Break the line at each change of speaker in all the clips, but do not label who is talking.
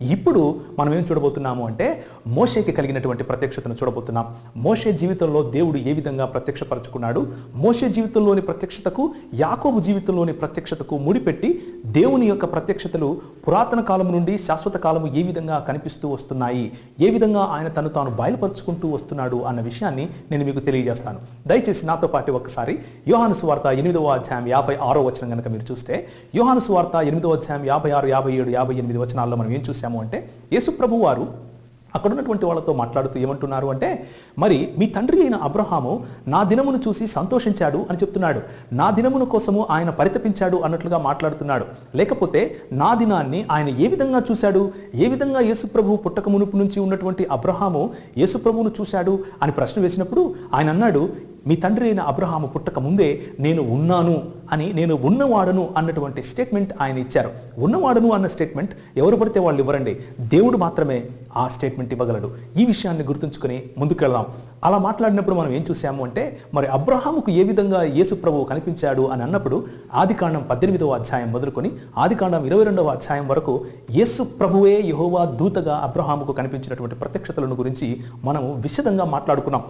ఇప్పుడు మనం ఏం చూడబోతున్నాము అంటే మోషేకి కలిగినటువంటి ప్రత్యక్షతను చూడబోతున్నాం. మోషే జీవితంలో దేవుడు ఏ విధంగా ప్రత్యక్షపరచుకున్నాడు? మోషే జీవితంలోని ప్రత్యక్షతకు యాకోబు జీవితంలోని ప్రత్యక్షతకు ముడిపెట్టి దేవుని యొక్క ప్రత్యక్షతలు పురాతన కాలం నుండి శాశ్వత కాలము ఏ విధంగా కనిపిస్తూ వస్తున్నాయి? ఏ విధంగా ఆయన తను తాను బయలుపరుచుకుంటూ వస్తున్నాడు అన్న విషయాన్ని నేను మీకు తెలియజేస్తాను. దయచేసి నాతో పాటు ఒకసారి యోహాను సువార్త ఎనిమిదవ అధ్యాయం యాభై ఆరో వచనం కనుక మీరు చూస్తే యోహాను సువార్త ఎనిమిదవ అధ్యాయం యాభై ఆరు యాభై ఏడు యాభై ఎనిమిది వచనాల్లో మనం ఏం చూసాము అంటే యేసుప్రభు వారు అక్కడ ఉన్నటువంటి వాళ్ళతో మాట్లాడుతూ ఏమంటున్నారు అంటే మరి మీ తండ్రి అయిన అబ్రహాము నా దినమును చూసి సంతోషించాడు అని చెప్తున్నాడు. నా దినమును కోసము ఆయన పరితపించాడు అన్నట్లుగా మాట్లాడుతున్నాడు. లేకపోతే నా దినాన్ని ఆయన ఏ విధంగా చూశాడు? ఏ విధంగా యేసుప్రభు పుట్టక మునుపు నుంచి ఉన్నటువంటి అబ్రహాము యేసుప్రభువును చూశాడు? అని ప్రశ్న వేసినప్పుడు ఆయన అన్నాడు మీ తండ్రి అయిన అబ్రహాము పుట్టక ముందే నేను ఉన్నాను అని నేను ఉన్నవాడను అన్నటువంటి స్టేట్మెంట్ ఆయన ఇచ్చారు. ఉన్నవాడను అన్న స్టేట్మెంట్ ఎవరు పడితే వాళ్ళు ఇవ్వరండి. దేవుడు మాత్రమే ఆ స్టేట్మెంట్ ఇవ్వగలడు. ఈ విషయాన్ని గుర్తుంచుకుని ముందుకెళ్దాం. అలా మాట్లాడినప్పుడు మనం ఏం చూసాము అంటే మరి అబ్రహాముకు ఏ విధంగా యేసు ప్రభువు కనిపించాడు అని అన్నప్పుడు ఆదికాండం పద్దెనిమిదవ అధ్యాయం మొదలుకొని ఆదికాండం ఇరవై రెండవ అధ్యాయం వరకు యేసు ప్రభువే యహోవా దూతగా అబ్రహాముకు కనిపించినటువంటి ప్రత్యక్షతలను గురించి మనము విశదంగా మాట్లాడుకున్నాం.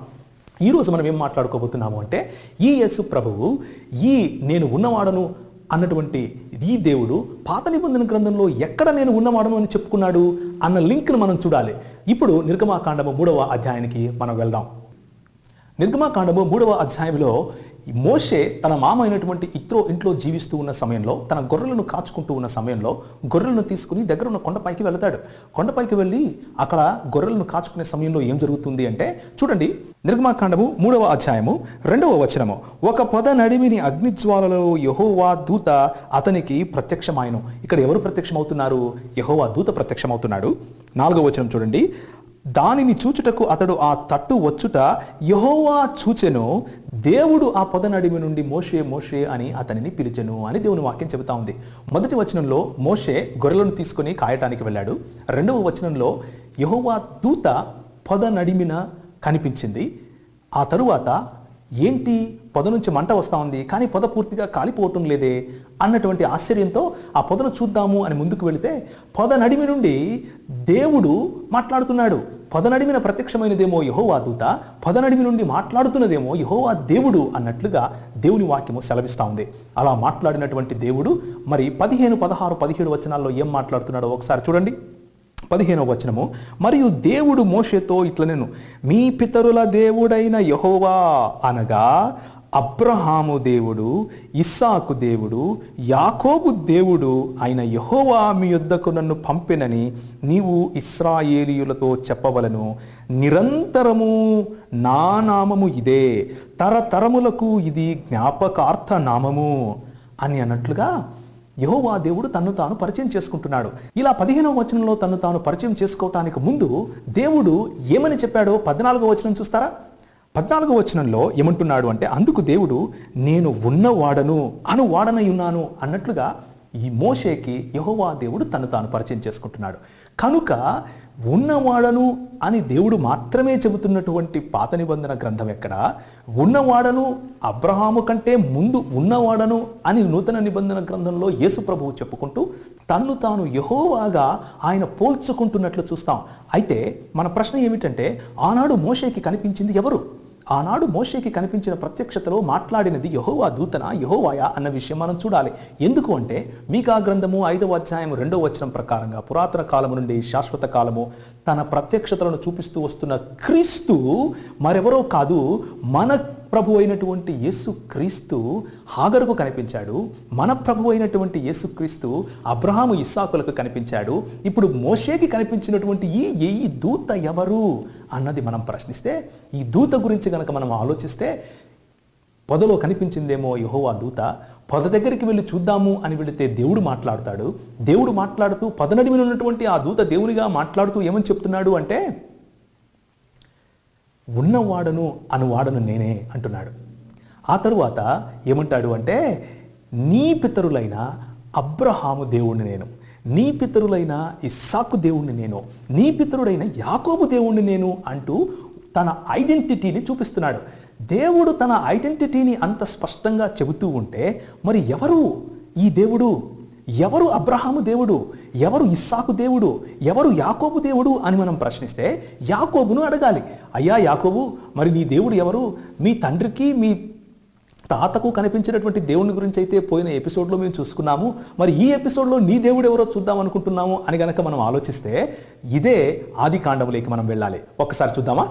ఈ రోజు మనం ఏం మాట్లాడుకోబోతున్నాము అంటే ఈ యేసు ప్రభువు ఈ నేను ఉన్నవాడను అన్నటువంటి ఈ దేవుడు పాత నిబంధన గ్రంథంలో ఎక్కడ నేను ఉన్నవాడను అని చెప్పుకున్నాడు అన్న లింక్ను మనం చూడాలి. ఇప్పుడు నిర్గమాకాండము మూడవ అధ్యాయానికి మనం వెళ్దాం. నిర్గమాకాండము మూడవ అధ్యాయంలో మోషే తన మామ అయినటువంటి ఇత్రో ఇంట్లో జీవిస్తూ ఉన్న సమయంలో తన గొర్రెలను కాచుకుంటూ ఉన్న సమయంలో గొర్రెలను తీసుకుని దగ్గర ఉన్న కొండపైకి వెళతాడు. కొండపైకి వెళ్ళి అక్కడ గొర్రెలను కాచుకునే సమయంలో ఏం జరుగుతుంది అంటే చూడండి నిర్గమాకాండము మూడవ అధ్యాయము రెండవ వచనము. ఒక పొద నడిమిని అగ్నిజ్వాలలో యహోవా దూత అతనికి ప్రత్యక్షమాయను. ఇక్కడ ఎవరు ప్రత్యక్షమవుతున్నారు? యహోవా దూత ప్రత్యక్షమవుతున్నాడు. నాలుగవ వచనం చూడండి. దానిని చూచుటకు అతడు ఆ తట్టు వచ్చుట యహోవా చూచెను దేవుడు ఆ పొదనడిమి నుండి మోషే మోషే అని అతనిని పిలిచెను అని దేవుని వాక్యం చెబుతా ఉంది. మొదటి వచనంలో మోషే గొర్రెలను తీసుకొని కాయటానికి వెళ్ళాడు. రెండవ వచనంలో యహోవా దూత పొద నడిమిన కనిపించింది. ఆ తరువాత ఏంటి? పొద నుంచి మంట వస్తూ ఉంది కానీ పొద పూర్తిగా కాలిపోవటం లేదే అన్నటువంటి ఆశ్చర్యంతో ఆ పొదను చూద్దాము అని ముందుకు వెళితే పొద నడిమి నుండి దేవుడు మాట్లాడుతున్నాడు. పొద నడిమిన ప్రత్యక్షమైనదేమో యహోవా దూత పొద నడిమి నుండి మాట్లాడుతున్నదేమో యహోవా దేవుడు అన్నట్లుగా దేవుని వాక్యము సెలవిస్తూ ఉంది. అలా మాట్లాడినటువంటి దేవుడు మరి పదిహేను పదహారు పదిహేడు వచనాల్లో ఏం మాట్లాడుతున్నాడో ఒకసారి చూడండి. పదిహేనవ వచనము. మరియు దేవుడు మోషేతో ఇట్లా నేను మీ పితరుల దేవుడైన యహోవా అనగా అబ్రహాము దేవుడు ఇస్సాకు దేవుడు యాకోబు దేవుడు అయిన యహోవా మీ యొద్దకు నన్ను పంపినని నీవు ఇస్రాయేలీయులతో చెప్పవలను. నిరంతరము నా నామము ఇదే తరతరములకు ఇది జ్ఞాపకార్థ నామము అని అన్నట్లుగా యహోవా దేవుడు తన్ను తాను పరిచయం చేసుకుంటున్నాడు. ఇలా పదిహేనవ వచనంలో తన్ను తాను పరిచయం చేసుకోవటానికి ముందు దేవుడు ఏమని చెప్పాడో పద్నాలుగో వచనం చూస్తారా? పద్నాలుగో వచనంలో ఏమంటున్నాడు అంటే అందుకు దేవుడు నేను ఉన్నవాడను అను వాడనై ఉన్నాను అన్నట్లుగా ఈ మోషేకి యహోవా దేవుడు తను తాను పరిచయం చేసుకుంటున్నాడు. కనుక ఉన్నవాడను అని దేవుడు మాత్రమే చెబుతున్నటువంటి పాత నిబంధన గ్రంథం ఎక్కడ? ఉన్నవాడను అబ్రహాము కంటే ముందు ఉన్నవాడను అని నూతన నిబంధన గ్రంథంలో యేసు ప్రభువు చెప్పుకుంటూ తన్ను తాను యహోవాగా ఆయన పోల్చుకుంటున్నట్లు చూస్తాం. అయితే మన ప్రశ్న ఏమిటంటే ఆనాడు మోషేకి కనిపించింది ఎవరు? ఆనాడు మోషేకి కనిపించిన ప్రత్యక్షతలో మాట్లాడినది యహోవా దూతన యహోవాయా అన్న విషయం మనం చూడాలి. ఎందుకు అంటే మీకా గ్రంథము ఐదవ అధ్యాయం రెండవ వచనం ప్రకారంగా పురాతన కాలము నుండి శాశ్వత కాలము తన ప్రత్యక్షతలను చూపిస్తూ వస్తున్న క్రీస్తు మరెవరో కాదు మన ప్రభు అయినటువంటి యేసు క్రీస్తు హాగరుకు కనిపించాడు. మన ప్రభు అయినటువంటి యేసు క్రీస్తు అబ్రహాము ఇస్సాకులకు కనిపించాడు. ఇప్పుడు మోషేకి కనిపించినటువంటి ఈ ఈ దూత ఎవరు అన్నది మనం ప్రశ్నిస్తే ఈ దూత గురించి కనుక మనం ఆలోచిస్తే పొదలో కనిపించిందేమో యహోవా దూత పొద దగ్గరికి వెళ్ళి చూద్దాము అని వెళితే దేవుడు మాట్లాడతాడు. దేవుడు మాట్లాడుతూ పదనడిమిన ఉన్నటువంటి ఆ దూత దేవునిగా మాట్లాడుతూ ఏమని చెప్తున్నాడు అంటే ఉన్నవాడను అనువాడను నేనే అంటున్నాడు. ఆ తరువాత ఏమంటాడు అంటే నీ పితరులైన అబ్రహాము దేవుణ్ణి నేను నీ పితరులైన ఇస్సాకు దేవుణ్ణి నేను నీ పితరుడైన యాకోబు దేవుణ్ణి నేను అంటూ తన ఐడెంటిటీని చూపిస్తున్నాడు. దేవుడు తన ఐడెంటిటీని అంత స్పష్టంగా చెబుతూ ఉంటే మరి ఎవరు ఈ దేవుడు? ఎవరు అబ్రహాము దేవుడు? ఎవరు ఇస్సాకు దేవుడు? ఎవరు యాకోబు దేవుడు అని మనం ప్రశ్నిస్తే యాకోబును అడగాలి. అయ్యా యాకోబు మరి నీ దేవుడు ఎవరు? మీ తండ్రికి మీ తాతకు కనిపించినటువంటి దేవుని గురించి అయితే పోయిన ఎపిసోడ్లో మేము చూసుకున్నాము. మరి ఈ ఎపిసోడ్లో నీ దేవుడు ఎవరో చూద్దాం అనుకుంటున్నాము అని గనక మనం ఆలోచిస్తే ఇదే ఆది కాండములోకి మనం వెళ్ళాలి. ఒక్కసారి చూద్దామా?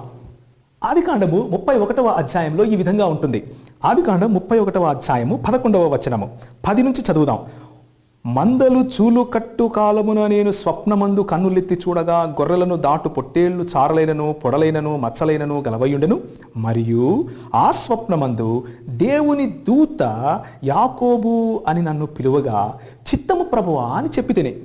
ఆది కాండము ముప్పై ఒకటవ అధ్యాయంలో ఈ విధంగా ఉంటుంది. ఆది కాండం ముప్పై ఒకటవ అధ్యాయము పదకొండవ వచనము. పది నుంచి చదువుదాం. మందలు చూలు కట్టు కాలమున నేను స్వప్నమందు కన్నులెత్తి చూడగా గొర్రెలను దాటు పొట్టేళ్ళు చారలైనను పొడలైనను మచ్చలైనను గలవయుండెను. మరియు ఆ స్వప్నమందు దేవుని దూత యాకోబు అని నన్ను పిలువగా చిత్తము ప్రభువా అని చెప్పి తినే.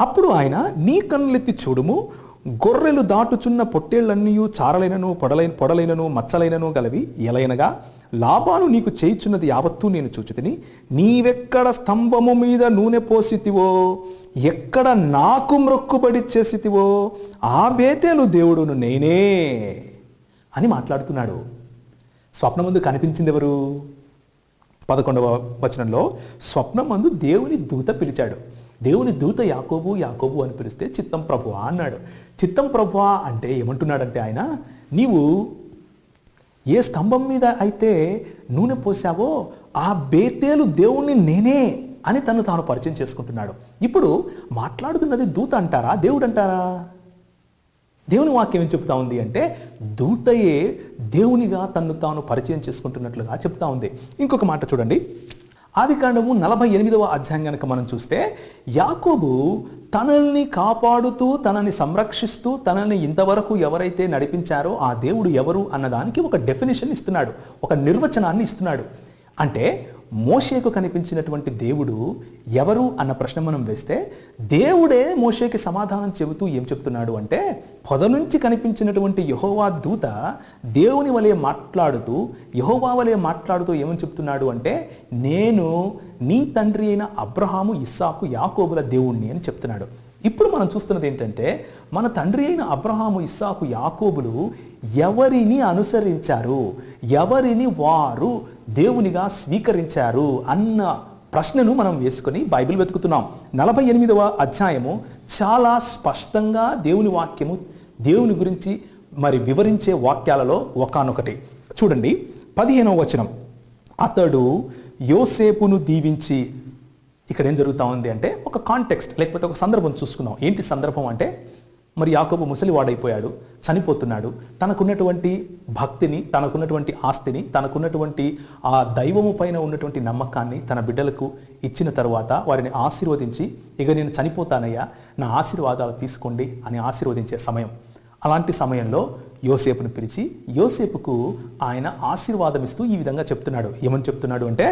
అప్పుడు ఆయన నీ కన్నులెత్తి చూడుము. గొర్రెలు దాటుచున్న పొట్టేళ్ళన్నీ చారలైనను పొడలైన పొడలైనను మచ్చలైనను గలవి ఎలైనగా లాభాను నీకు చేయుచున్నది యావత్తూ నేను చూచుతిని. నీవెక్కడ స్తంభము మీద నూనె పోసితివో ఎక్కడ నాకు మ్రొక్కుబడి చేసితివో ఆ బేతేలు దేవుడును నేనే అని మాట్లాడుతున్నాడు. స్వప్నమందు కనిపించింది ఎవరు పదకొండవ వచనంలో స్వప్నమందు దేవుని దూత పిలిచాడు. దేవుని దూత యాకోబు యాకోబు అని పిలిస్తే చిత్తం ప్రభువా అన్నాడు. చిత్తం ప్రభువా అంటే ఏమంటున్నాడంటే ఆయన నీవు ఏ స్తంభం మీద అయితే నూనె పోసావో ఆ బేతేలు దేవుణ్ణి నేనే అని తను తాను పరిచయం చేసుకుంటున్నాడు. ఇప్పుడు మాట్లాడుతున్నది దూత అంటారా దేవుడు అంటారా? దేవుని వాక్యం ఏం చెప్తా ఉంది అంటే దూతయే దేవునిగా తన్ను తాను పరిచయం చేసుకుంటున్నట్లుగా చెప్తా ఉంది. ఇంకొక మాట చూడండి. ఆది కాండము నలభై ఎనిమిదవ అధ్యాయం కనుక మనం చూస్తే యాకోబు తనల్ని కాపాడుతూ తనని సంరక్షిస్తూ తనని ఇంతవరకు ఎవరైతే నడిపించారో ఆ దేవుడు ఎవరు అన్నదానికి ఒక డెఫినేషన్ ఇస్తున్నాడు ఒక నిర్వచనాన్ని ఇస్తున్నాడు. అంటే మోషేకు కనిపించినటువంటి దేవుడు ఎవరు అన్న ప్రశ్న మనం వేస్తే దేవుడే మోషేకి సమాధానం చెబుతూ ఏం చెప్తున్నాడు అంటే పొద నుంచి కనిపించినటువంటి యహోవా దూత దేవుని వలె మాట్లాడుతూ యహోవా వలె మాట్లాడుతూ ఏమని చెప్తున్నాడు అంటే నేను నీ తండ్రి అయిన అబ్రహాము ఇస్సాకు యాకోబుల దేవుణ్ణి అని చెప్తున్నాడు. ఇప్పుడు మనం చూస్తున్నది ఏంటంటే మన తండ్రి అయిన అబ్రహాము ఇస్సాకు యాకోబులు ఎవరిని అనుసరించారు? ఎవరిని వారు దేవునిగా స్వీకరించారు? అన్న ప్రశ్నను మనం వేసుకొని బైబిల్ వెతుకుతున్నాం. నలభై ఎనిమిదవ అధ్యాయము చాలా స్పష్టంగా దేవుని వాక్యము దేవుని గురించి మరి వివరించే వాక్యాలలో ఒకానొకటి. చూడండి పదిహేనవ వచనం. అతడు యోసేపును దీవించి ఇక్కడ ఏం జరుగుతా ఉంది అంటే ఒక కాంటెక్స్ట్ లేకపోతే ఒక సందర్భం చూసుకుందాం. ఏంటి సందర్భం అంటే మరి యాకోబు ముసలివాడైపోయాడు చనిపోతున్నాడు. తనకున్నటువంటి భక్తిని తనకున్నటువంటి ఆస్తిని తనకున్నటువంటి ఆ దైవము పైన ఉన్నటువంటి నమ్మకాన్ని తన బిడ్డలకు ఇచ్చిన తర్వాత వారిని ఆశీర్వదించి ఇక నేను చనిపోతానయ్యా నా ఆశీర్వాదాలు తీసుకోండి అని ఆశీర్వదించే సమయం. అలాంటి సమయంలో యోసేపును పిలిచి యోసేపుకు ఆయన ఆశీర్వాదం ఇస్తూ ఈ విధంగా చెప్తున్నాడు. ఏమని చెప్తున్నాడు అంటే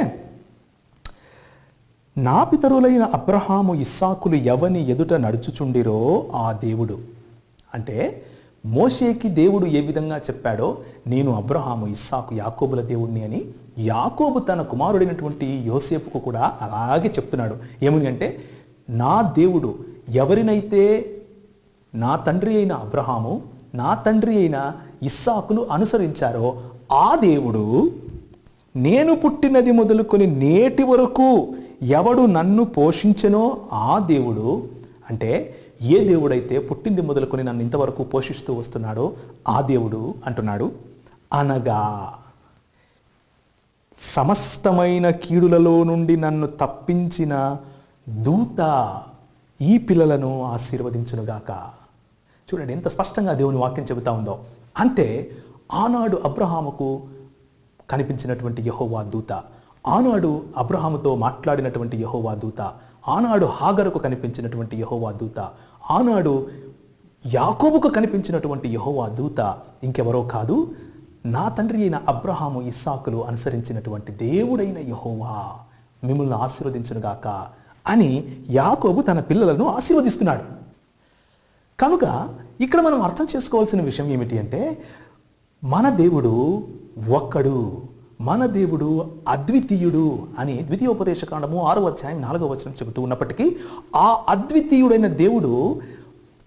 నా పితరులైన అబ్రహాము ఇస్సాకులు ఎవని ఎదుట నడుచుచుండిరో ఆ దేవుడు. అంటే మోషేకి దేవుడు ఏ విధంగా చెప్పాడో నేను అబ్రహాము ఇస్సాకు యాకోబుల దేవుణ్ణి అని యాకోబు తన కుమారుడైనటువంటి యోసేపుకు కూడా అలాగే చెప్తున్నాడు. ఏమని అంటే నా దేవుడు ఎవరినైతే నా తండ్రి అయిన అబ్రహాము నా తండ్రి అయిన ఇస్సాకులు అనుసరించారో ఆ దేవుడు నేను పుట్టినది మొదలుకొని నేటి వరకు ఎవడు నన్ను పోషించెనో ఆ దేవుడు అంటే ఏ దేవుడైతే పుట్టింది మొదలుకొని నన్ను ఇంతవరకు పోషిస్తూ వస్తున్నాడో ఆ దేవుడు అంటున్నాడు అనగా సమస్తమైన కీడులలో నుండి నన్ను తప్పించిన దూత ఈ పిల్లలను ఆశీర్వదించునుగాక. చూడండి ఎంత స్పష్టంగా దేవుని వాక్యం చెబుతా ఉందో. అంటే ఆనాడు అబ్రహాముకు కనిపించినటువంటి యహోవా దూత. ఆనాడు అబ్రహాముతో మాట్లాడినటువంటి యహోవా దూత ఆనాడు హాగరుకు కనిపించినటువంటి యహోవా దూత ఆనాడు యాకోబుకు కనిపించినటువంటి యహోవా దూత ఇంకెవరో కాదు నా తండ్రి అయిన అబ్రహాము ఇస్సాకులు అనుసరించినటువంటి దేవుడైన యహోవా మిమ్మల్ని ఆశీర్వదించునుగాక అని యాకోబు తన పిల్లలను ఆశీర్వదిస్తున్నాడు. కనుక ఇక్కడ మనం అర్థం చేసుకోవాల్సిన విషయం ఏమిటి అంటే మన దేవుడు ఒక్కడు. మన దేవుడు అద్వితీయుడు అని ద్వితీయోపదేశకాండము ఆరో అధ్యాయం నాలుగో వచనం చెబుతూ ఉన్నప్పటికీ ఆ అద్వితీయుడైన దేవుడు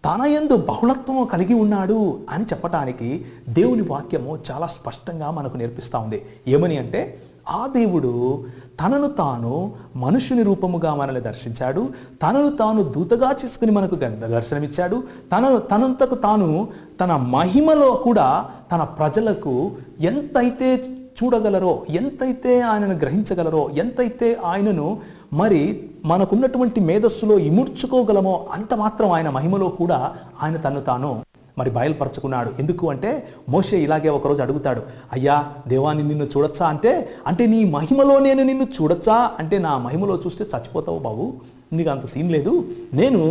తన ఎందు బహుళత్వము కలిగి ఉన్నాడు అని చెప్పటానికి దేవుని వాక్యము చాలా స్పష్టంగా మనకు నేర్పిస్తూ ఉంది. ఏమని అంటే ఆ దేవుడు తనను తాను మనుషుని రూపముగా మనల్ని దర్శించాడు తనను తాను దూతగా చేసుకుని మనకు దర్శనమిచ్చాడు తన తనంతకు తాను తన మహిమలో కూడా తన ప్రజలకు ఎంతైతే చూడగలరో ఎంతైతే ఆయనను గ్రహించగలరో ఎంతైతే ఆయనను మరి మనకున్నటువంటి మేధస్సులో ఇముడ్చుకోగలమో అంత మాత్రం ఆయన మహిమలో కూడా ఆయన తను తాను మరి బయలుపరచుకున్నాడు. ఎందుకు అంటే మోషే ఇలాగే ఒకరోజు అడుగుతాడు అయ్యా దేవాన్ని నిన్ను చూడొచ్చా? అంటే అంటే నీ మహిమలో నేను నిన్ను చూడొచ్చా? అంటే నా మహిమలో చూస్తే చచ్చిపోతావు బాబు నీకు అంత సీన్ లేదు. నేను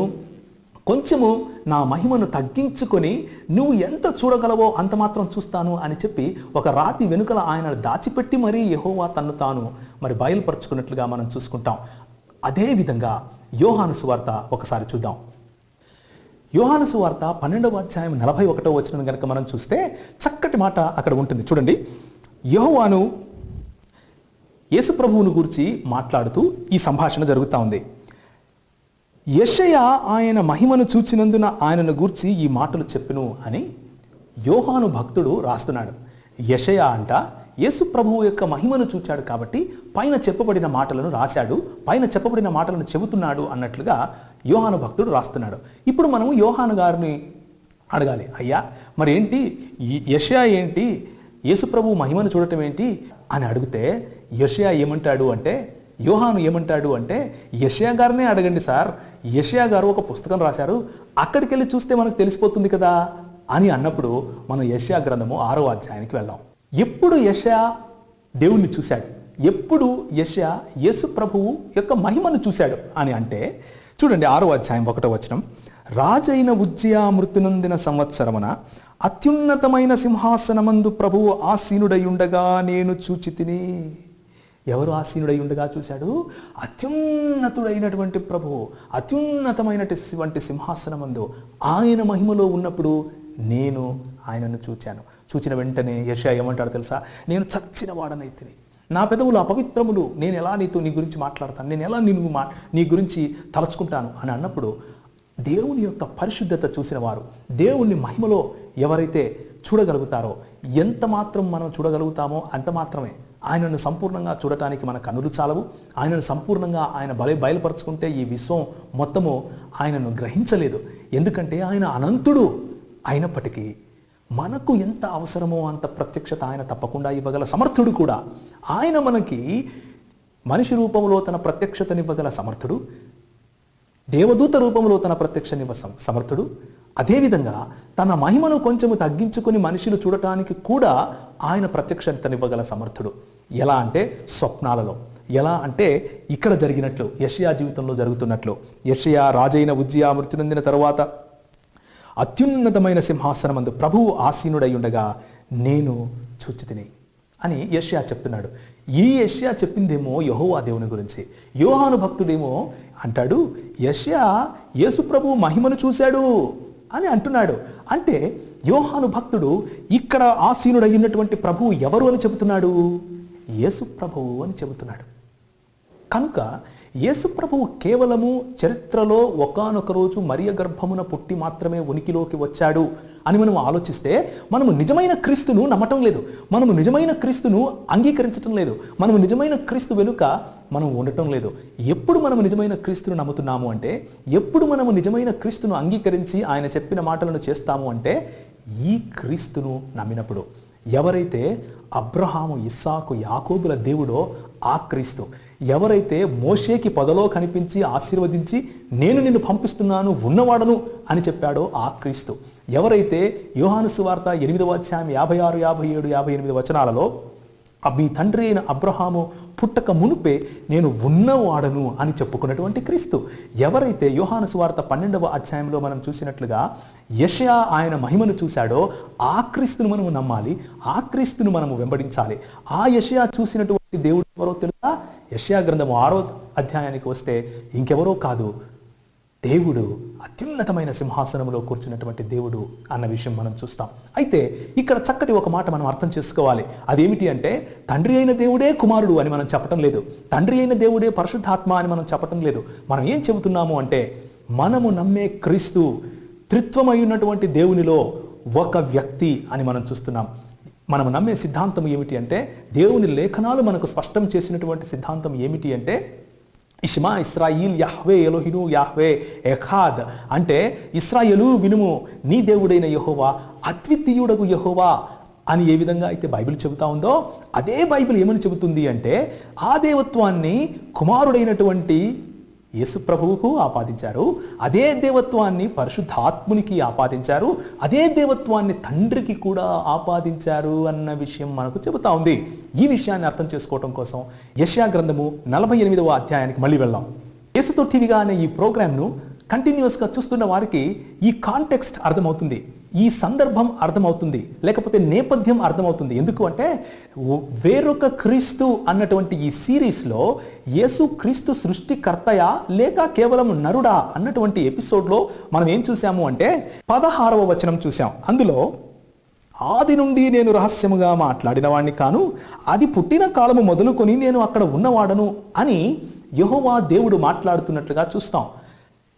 కొంచెము నా మహిమను తగ్గించుకొని నువ్వు ఎంత చూడగలవో అంత మాత్రం చూస్తాను అని చెప్పి ఒక రాతి వెనుకల ఆయన దాచిపెట్టి మరీ యహోవా తన్ను తాను మరి బయలుపరుచుకున్నట్లుగా మనం చూసుకుంటాం. అదేవిధంగా యోహాను సువార్త ఒకసారి చూద్దాం. యోహాను సువార్త పన్నెండవ అధ్యాయం నలభై ఒకటో వచ్చిన కనుక మనం చూస్తే చక్కటి మాట అక్కడ ఉంటుంది. చూడండి. యహోవాను యేసుప్రభువును గురించి మాట్లాడుతూ ఈ సంభాషణ జరుగుతూ ఉంది. యషయ ఆయన మహిమను చూచినందున ఆయనను గూర్చి ఈ మాటలు చెప్పిను అని యోహాను భక్తుడు రాస్తున్నాడు. యషయ అంట యేసు ప్రభువు యొక్క మహిమను చూచాడు కాబట్టి పైన చెప్పబడిన మాటలను రాశాడు పైన చెప్పబడిన మాటలను చెబుతున్నాడు అన్నట్లుగా యోహాను భక్తుడు రాస్తున్నాడు. ఇప్పుడు మనము యోహాను గారిని అడగాలి. అయ్యా మరి ఏంటి? యషయా ఏంటి? యేసుప్రభు మహిమను చూడటం ఏంటి? అని అడిగితే యషయా ఏమంటాడు అంటే యోహాను ఏమంటాడు అంటే యషయా గారినే అడగండి సార్ యషయా గారు ఒక పుస్తకం రాశారు అక్కడికి వెళ్ళి చూస్తే మనకు తెలిసిపోతుంది కదా అని అన్నప్పుడు మనం యషయా గ్రంథము ఆరో అధ్యాయానికి వెళ్దాం. ఎప్పుడు యషయా దేవుణ్ణి చూశాడు? ఎప్పుడు యషయా యేసు ప్రభువు యొక్క మహిమను చూశాడు అని అంటే చూడండి ఆరో అధ్యాయం ఒకటో వచనం. రాజైన ఉజ్జయా మృతినందిన సంవత్సరమున అత్యున్నతమైన సింహాసనమందు ప్రభువు ఆసీనుడై ఉండగా నేను చూచితిని. ఎవరు ఆసీనుడై ఉండగా చూశాడు? అత్యున్నతుడైనటువంటి ప్రభువు అత్యున్నతమైనటువంటి సింహాసనమందు ఆయన మహిమలో ఉన్నప్పుడు నేను ఆయనను చూచాను. చూచిన వెంటనే యశ ఏమంటాడు తెలుసా? నేను చచ్చిన వాడనైతిని నా పెదవులు అపవిత్రములు. నేను ఎలా నీతో నీ గురించి మాట్లాడతాను? నేను ఎలా నిన్ను మా నీ గురించి తలుచుకుంటాను? అని అన్నప్పుడు దేవుని యొక్క పరిశుద్ధత చూసిన వారు దేవుని మహిమలో ఎవరైతే చూడగలుగుతారో ఎంత మాత్రం మనం చూడగలుగుతామో అంత మాత్రమే. ఆయనను సంపూర్ణంగా చూడటానికి మన కనులు చాలవు. ఆయనను సంపూర్ణంగా ఆయన బల బయలుపరుచుకుంటే ఈ విశ్వం మొత్తము ఆయనను గ్రహించలేదు. ఎందుకంటే ఆయన అనంతుడు అయినప్పటికీ మనకు ఎంత అవసరమో అంత ప్రత్యక్షత ఆయన తప్పకుండా ఇవ్వగల సమర్థుడు కూడా. ఆయన మనకి మనిషి రూపంలో తన ప్రత్యక్షతనివ్వగల సమర్థుడు. దేవదూత రూపంలో తన ప్రత్యక్షనివ్వ సమర్థుడు. అదేవిధంగా తన మహిమను కొంచెము తగ్గించుకొని మనుషులు చూడటానికి కూడా ఆయన ప్రత్యక్షతనివ్వగల సమర్థుడు. ఎలా అంటే స్వప్నాలలో. ఎలా అంటే ఇక్కడ జరిగినట్లు యషయా జీవితంలో జరుగుతున్నట్లు. యషయా రాజైన ఉజ్జియా మృతి నొందిన తర్వాత అత్యున్నతమైన సింహాసనమందు ప్రభువు ఆసీనుడై ఉండగా నేను చూచితిని అని యష్యా చెప్తున్నాడు. ఈ యష్యా చెప్పిందేమో యహోవా దేవుని గురించి. యోహాను భక్తుడేమో అంటాడు యష్యా యేసు ప్రభు మహిమను చూశాడు. అని అంటున్నాడు. అంటే యోహాను భక్తుడు ఇక్కడ ఆసీనుడైనటువంటి ప్రభువు ఎవరు అని చెబుతున్నాడు? యేసు ప్రభువు అని చెబుతున్నాడు. కనుక యేసుప్రభువు కేవలము చరిత్రలో ఒకానొక రోజు మరియ గర్భమున పుట్టి మాత్రమే ఉనికిలోకి వచ్చాడు అని మనం ఆలోచిస్తే మనము నిజమైన క్రీస్తును నమ్మటం లేదు. మనము నిజమైన క్రీస్తును అంగీకరించటం లేదు. మనము నిజమైన క్రీస్తు వెనుక మనం ఉండటం లేదు. ఎప్పుడు మనము నిజమైన క్రీస్తును నమ్ముతున్నాము అంటే ఎప్పుడు మనము నిజమైన క్రీస్తును అంగీకరించి ఆయన చెప్పిన మాటలను చేస్తాము అంటే ఈ క్రీస్తును నమ్మినప్పుడు. ఎవరైతే అబ్రహాము ఇస్సాకు యాకోబుల దేవుడో ఆ క్రీస్తు. ఎవరైతే మోషేకి పొదలో కనిపించి ఆశీర్వదించి నేను నిన్ను పంపిస్తున్నాను ఉన్నవాడను అని చెప్పాడో ఆ క్రీస్తు. ఎవరైతే యోహాను సువార్త ఎనిమిదవ అధ్యాయం యాభై ఆరు యాభై ఏడు యాభై ఎనిమిది వచనాలలో మీ తండ్రి అయిన అబ్రహాము పుట్టక మునుపే నేను ఉన్నవాడను అని చెప్పుకున్నటువంటి క్రీస్తు. ఎవరైతే యోహాను సువార్త పన్నెండవ అధ్యాయంలో మనం చూసినట్లుగా యషయా ఆయన మహిమను చూశాడో ఆ క్రీస్తును మనము నమ్మాలి ఆ క్రీస్తును మనము వెంబడించాలి. ఆ యషయా చూసినటువంటి దేవుడు ఎవరో తెలుసా? యష్యా గ్రంథము ఆరో అధ్యాయానికి వస్తే ఇంకెవరో కాదు దేవుడు అత్యున్నతమైన సింహాసనంలో కూర్చున్నటువంటి దేవుడు అన్న విషయం మనం చూస్తాం. అయితే ఇక్కడ చక్కటి ఒక మాట మనం అర్థం చేసుకోవాలి. అదేమిటి అంటే తండ్రి అయిన దేవుడే కుమారుడు అని మనం చెప్పటం లేదు. తండ్రి అయిన దేవుడే పరిశుద్ధాత్మ అని మనం చెప్పటం లేదు. మనం ఏం చెబుతున్నాము అంటే మనము నమ్మే క్రీస్తు త్రిత్వమై ఉన్నటువంటి దేవునిలో ఒక వ్యక్తి అని మనం చూస్తున్నాం. మనం నమ్మే సిద్ధాంతం ఏమిటి అంటే దేవుని లేఖనాలు మనకు స్పష్టం చేసినటువంటి సిద్ధాంతం ఏమిటి అంటే ఇష్మా ఇస్రాయిల్ యాహ్వే ఎలోహిను యాహ్వే ఎఖాద్ అంటే ఇస్రాయలు వినుము నీ దేవుడైన యహోవా అద్వితీయుడగు యహోవా అని ఏ విధంగా అయితే బైబిల్ చెబుతా ఉందో అదే బైబిల్ ఏమని చెబుతుంది అంటే ఆ దేవత్వాన్ని కుమారుడైనటువంటి యేసు ప్రభువుకు ఆపాదించారు. అదే దేవత్వాన్ని పరిశుద్ధాత్మునికి ఆపాదించారు. అదే దేవత్వాన్ని తండ్రికి కూడా ఆపాదించారు అన్న విషయం మనకు చెబుతా ఉంది. ఈ విషయాన్ని అర్థం చేసుకోవడం కోసం యశా గ్రంథము నలభై ఎనిమిదవ అధ్యాయానికి మళ్ళీ వెళ్దాం. యేసుతో టీవీగా అనే ఈ ప్రోగ్రామ్ను కంటిన్యూస్గా చూస్తున్న వారికి ఈ కాంటెక్స్ట్ అర్థమవుతుంది ఈ సందర్భం అర్థమవుతుంది లేకపోతే నేపథ్యం అర్థమవుతుంది. ఎందుకు అంటే వేరొక క్రీస్తు అన్నటువంటి ఈ సిరీస్లో యేసు క్రీస్తు సృష్టికర్తయా లేక కేవలం నరుడా అన్నటువంటి ఎపిసోడ్లో మనం ఏం చూసాము అంటే పదహారవ వచనం చూసాం అందులో ఆది నుండి నేను రహస్యముగా మాట్లాడిన వాడిని కాను అది పుట్టిన కాలము మొదలుకొని నేను అక్కడ ఉన్నవాడను అని యహోవా దేవుడు మాట్లాడుతున్నట్లుగా చూస్తాం.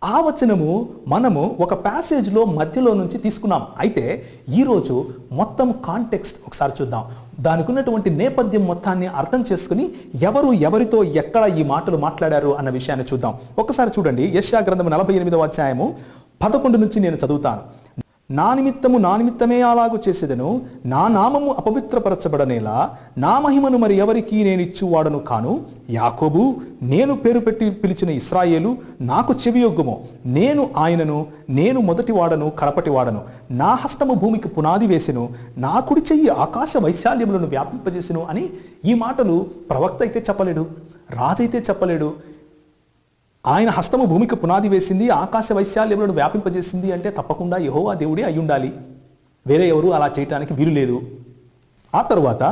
ఆ వచనము మనము ఒక ప్యాసేజ్లో మధ్యలో నుంచి తీసుకున్నాం. అయితే ఈరోజు మొత్తం కాంటెక్స్ట్ ఒకసారి చూద్దాం. దానికి ఉన్నటువంటి నేపథ్యం మొత్తాన్ని అర్థం చేసుకుని ఎవరు ఎవరితో ఎక్కడ ఈ మాటలు మాట్లాడారు అన్న విషయాన్ని చూద్దాం. ఒకసారి చూడండి. యశ్యా గ్రంథము నలభై ఎనిమిదవ అధ్యాయము పదకొండు నుంచి నేను చదువుతాను. నా నిమిత్తము నా నిమిత్తమే అలాగు చేసేదను. నా నామము అపవిత్రపరచబడనేలా. నా మహిమను మరి ఎవరికి నేను ఇచ్చువాడను కాను. యాకోబు నేను పేరు పెట్టి పిలిచిన ఇస్రాయేలు నాకు చెవియొగ్గుము. నేను ఆయనను నేను మొదటి వాడను కడపటి వాడను నా హస్తము భూమికి పునాది వేసెను. నా కుడి చెయ్యి ఆకాశ వైశాల్యములను వ్యాపింపజేసెను అని ఈ మాటలు ప్రవక్త అయితే చెప్పలేడు రాజైతే చెప్పలేడు ఆయన హస్తము భూమికి పునాది వేసింది ఆకాశ వైశాల్యములను వ్యాపింపజేసింది అంటే తప్పకుండా యహోవా దేవుడే అయి ఉండాలి. వేరే ఎవరు అలా చేయటానికి వీలు లేదు. ఆ తరువాత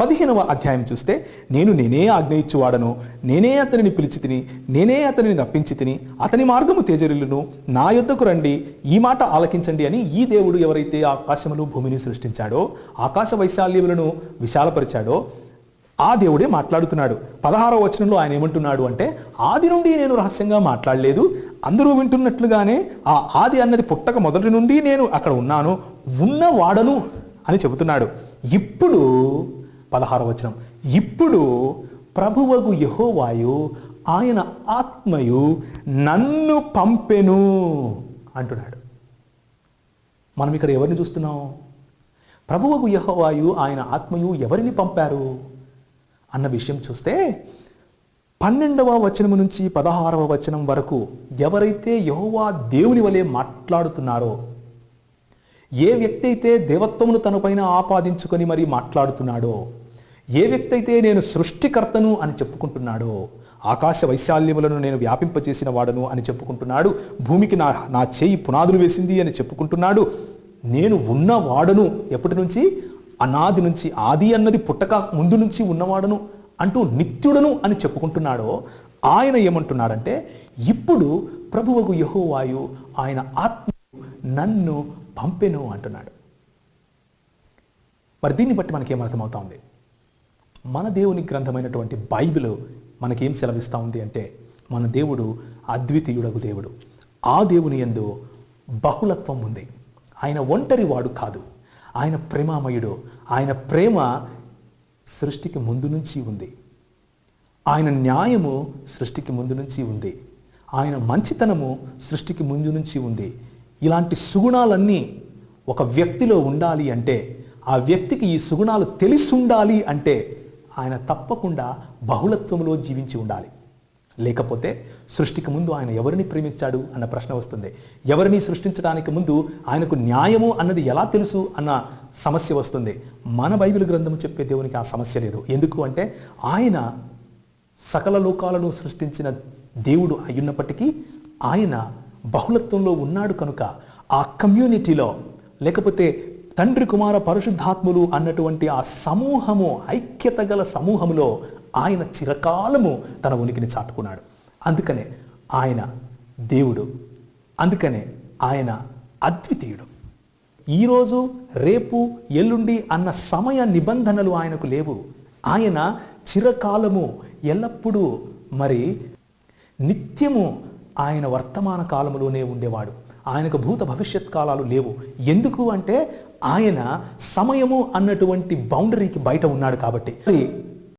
పదిహేనవ అధ్యాయం చూస్తే నేను నేనే ఆజ్ఞ ఇచ్చువాడను నేనే అతనిని పిలిచి తిని నేనే అతనిని రప్పించి తిని అతని మార్గము తేజరిల్లును నా యొద్దకు రండి ఈ మాట ఆలకించండి అని ఈ దేవుడు ఎవరైతే ఆకాశములు భూమిని సృష్టించాడో ఆకాశ వైశాల్యములను విశాలపరిచాడో ఆ దేవుడే మాట్లాడుతున్నాడు. పదహారవ వచనంలో ఆయన ఏమంటున్నాడు అంటే ఆది నుండి నేను రహస్యంగా మాట్లాడలేదు. అందరూ వింటున్నట్లుగానే ఆ ఆది అన్నది పుట్టక మొదటి నుండి నేను అక్కడ ఉన్నాను ఉన్నవాడను అని చెబుతున్నాడు. ఇప్పుడు పదహార వచనం ఇప్పుడు ప్రభువగు యహోవాయు ఆయన ఆత్మయు నన్ను పంపెను అంటున్నాడు. మనం ఇక్కడ ఎవరిని చూస్తున్నాం? ప్రభువకు యహోవాయు ఆయన ఆత్మయు ఎవరిని పంపారు? అన్న విషయం చూస్తే పన్నెండవ వచనము నుంచి పదహారవ వచనం వరకు ఎవరైతే యహోవా దేవుని వలె మాట్లాడుతున్నారో ఏ వ్యక్తి అయితే దేవత్వమును తనపైన ఆపాదించుకొని మరి మాట్లాడుతున్నాడో ఏ వ్యక్తి అయితే నేను సృష్టికర్తను అని చెప్పుకుంటున్నాడో ఆకాశ వైశాల్యములను నేను వ్యాపింపచేసిన వాడను అని చెప్పుకుంటున్నాడు భూమికి నా నా చేయి పునాదులు వేసింది అని చెప్పుకుంటున్నాడు నేను ఉన్నవాడను ఎప్పటి నుంచి? అనాది నుంచి ఆది అన్నది పుట్టక ముందు నుంచి ఉన్నవాడను అంటూ నిత్యుడను అని చెప్పుకుంటున్నాడో ఆయన ఏమంటున్నాడంటే ఇప్పుడు ప్రభువుకు యహోవాయు ఆయన ఆత్మ నన్ను పంపెను అంటున్నాడు. మరి దీన్ని బట్టి మనకేం అర్థమవుతా ఉంది మన దేవుని గ్రంథమైనటువంటి బైబిల్ మనకేం సెలవిస్తూ ఉంది అంటే మన దేవుడు అద్వితీయుడగు దేవుడు. ఆ దేవుని ఎందు బహుళత్వం ఉంది. ఆయన ఒంటరి వాడు కాదు. ఆయన ప్రేమామయుడు. ఆయన ప్రేమ సృష్టికి ముందు నుంచి ఉంది. ఆయన న్యాయము సృష్టికి ముందు నుంచి ఉంది. ఆయన మంచితనము సృష్టికి ముందు నుంచి ఉంది. ఇలాంటి సుగుణాలన్నీ ఒక వ్యక్తిలో ఉండాలి అంటే ఆ వ్యక్తికి ఈ సుగుణాలు తెలిసి ఉండాలి అంటే ఆయన తప్పకుండా బహుళత్వంలో జీవించి ఉండాలి. లేకపోతే సృష్టికి ముందు ఆయన ఎవరిని ప్రేమించాడు అన్న ప్రశ్న వస్తుంది. ఎవరిని సృష్టించడానికి ముందు ఆయనకు న్యాయము అన్నది ఎలా తెలుసు అన్న సమస్య వస్తుంది. మన బైబిల్ గ్రంథం చెప్పే దేవునికి ఆ సమస్య లేదు. ఎందుకు అంటే ఆయన సకల లోకాలను సృష్టించిన దేవుడు అయ్యున్నప్పటికీ ఆయన బహుళత్వంలో ఉన్నాడు కనుక ఆ కమ్యూనిటీలో లేకపోతే తండ్రి కుమార పరిశుద్ధాత్ములు అన్నటువంటి ఆ సమూహము ఐక్యత గల సమూహంలో ఆయన చిరకాలము తన ఉనికిని చాటుకున్నాడు. అందుకనే ఆయన దేవుడు అందుకనే ఆయన అద్వితీయుడు. ఈరోజు రేపు ఎల్లుండి అన్న సమయ నిబంధనలు ఆయనకు లేవు. ఆయన చిరకాలము ఎల్లప్పుడూ మరి నిత్యము ఆయన వర్తమాన కాలములోనే ఉండేవాడు. ఆయనకు భూత భవిష్యత్ కాలాలు లేవు. ఎందుకు అంటే ఆయన సమయము అన్నటువంటి బౌండరీకి బయట ఉన్నాడు కాబట్టి. మరి